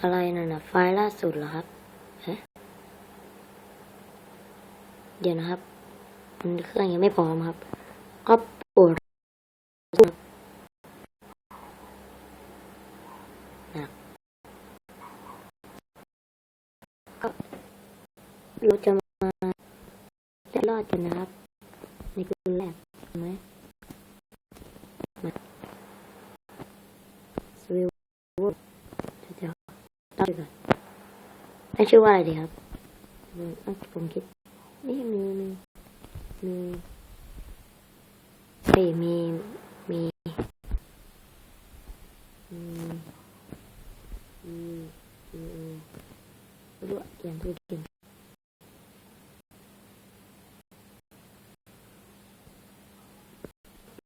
อะไรนั่นนะไฟล์ล่าสุดเหรอครับเดี๋ยวนะครับมันเครื่องยังไม่พร้อมครับ ก็ปวดนักก็เราจะมาจะรอดกันนะครับในคืนแรกเห็นไหมมาสวิลเดี๋ยวตั้งก่อน ตั้งชื่อว่าอะไรดีครับมผมคิดนี่มีมีมีเฮ้ยมีมีมีมีมีไม่รู้อะเขียนตัวเขียน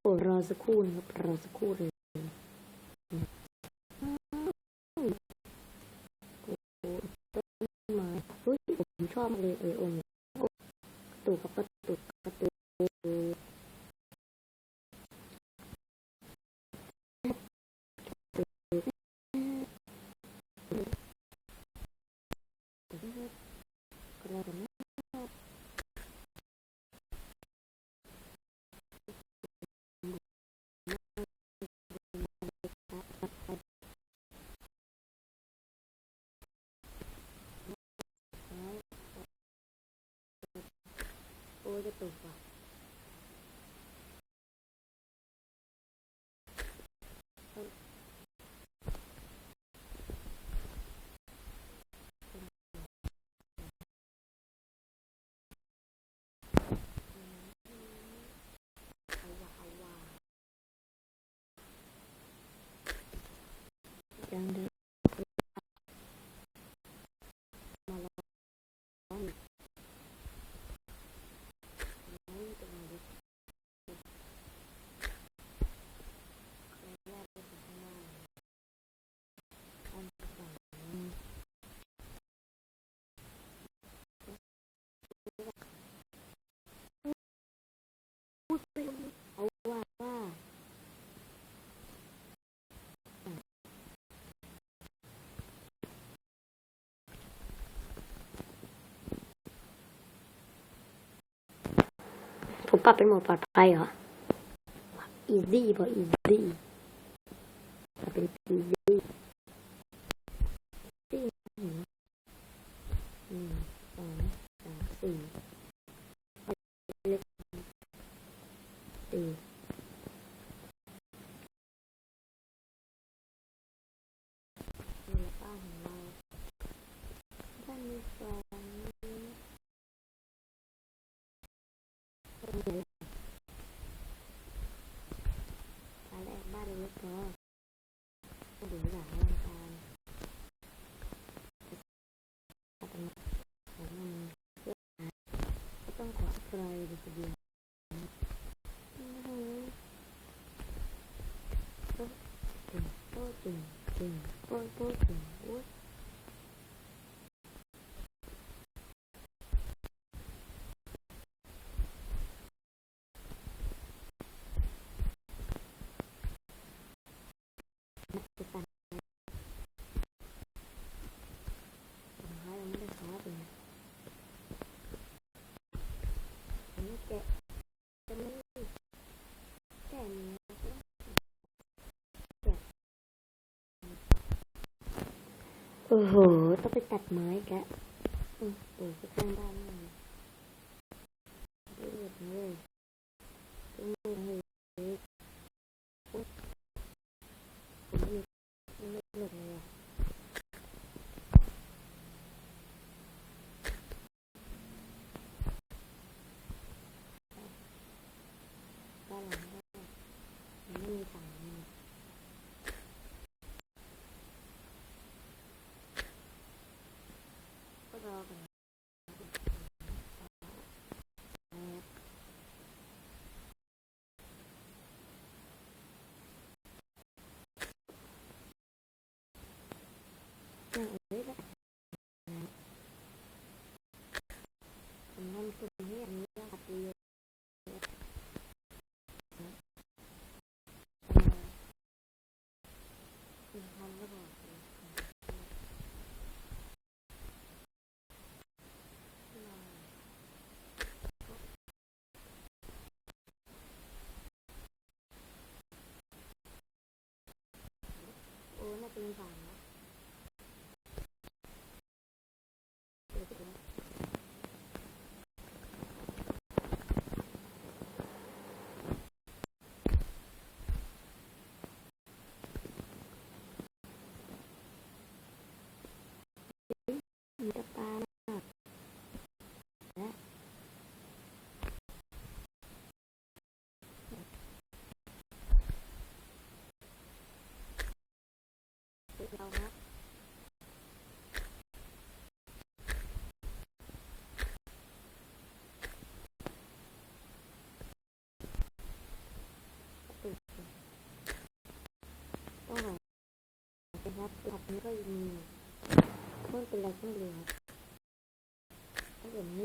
โอ้รอสักครู่นะครับรอสักครู่เลยมาเฮ้ยผม ชอบเลยเออองตุกกับประตุกกระตุก โอ้ยจะตกว่ะเอาว่ะเอาว่ะยังเดินมาลอง เอาว่าว่าผม ปรับเป็นโหมดปลอดภัยเหรอ easy บอ easy เป็น easy หนึ่งสองสามสี่เล็กสี่นี่แหละบ้านของเราบ้านมีสอง บ้านแรกบ้านเล็กพอมาดูหลังร่างกายของมันเยอะนะก็ต้องขอใครดีทีเดียวโป๊ะตึงโป๊ะตึงตึงโป๊ะโป๊ะตึงโอ๊ยจะสั่นสุดท้ายเราไม่ได้ซอสเลยอันนี้แกะจะไม่แกะเนื้อแกะ โอ้โห ต้องไปตัดไม้แกะอืมปลูกไปข้างบ้านนี่เลือดเลยต้องเลือดเลยโอ๊ยผมมีเลือดเลยอะด้านหลังก็ยังไม่มีถัง ก็เหลือถ้าผมไม่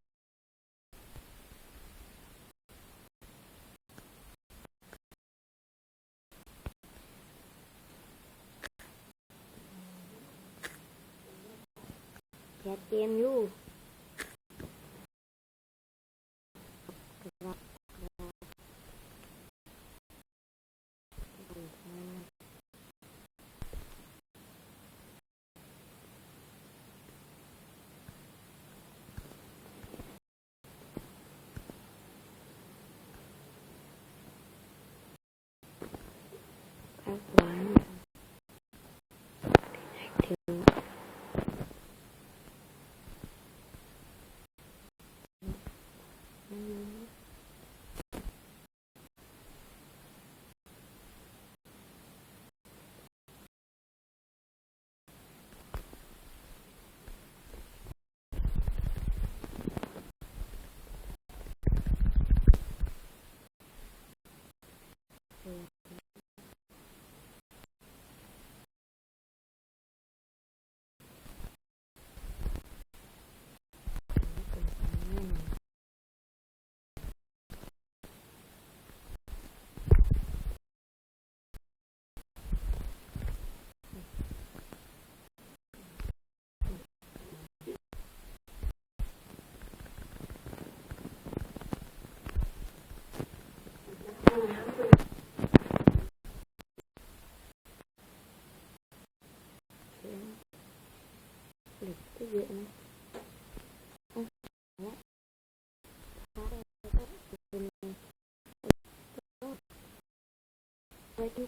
อย่าเกมอยู่หวาน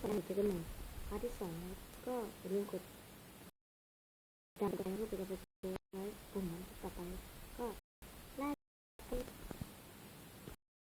ฟังเจอกันใหม่พาร์ทที่สองก็อย่าลืมกดติดตามกั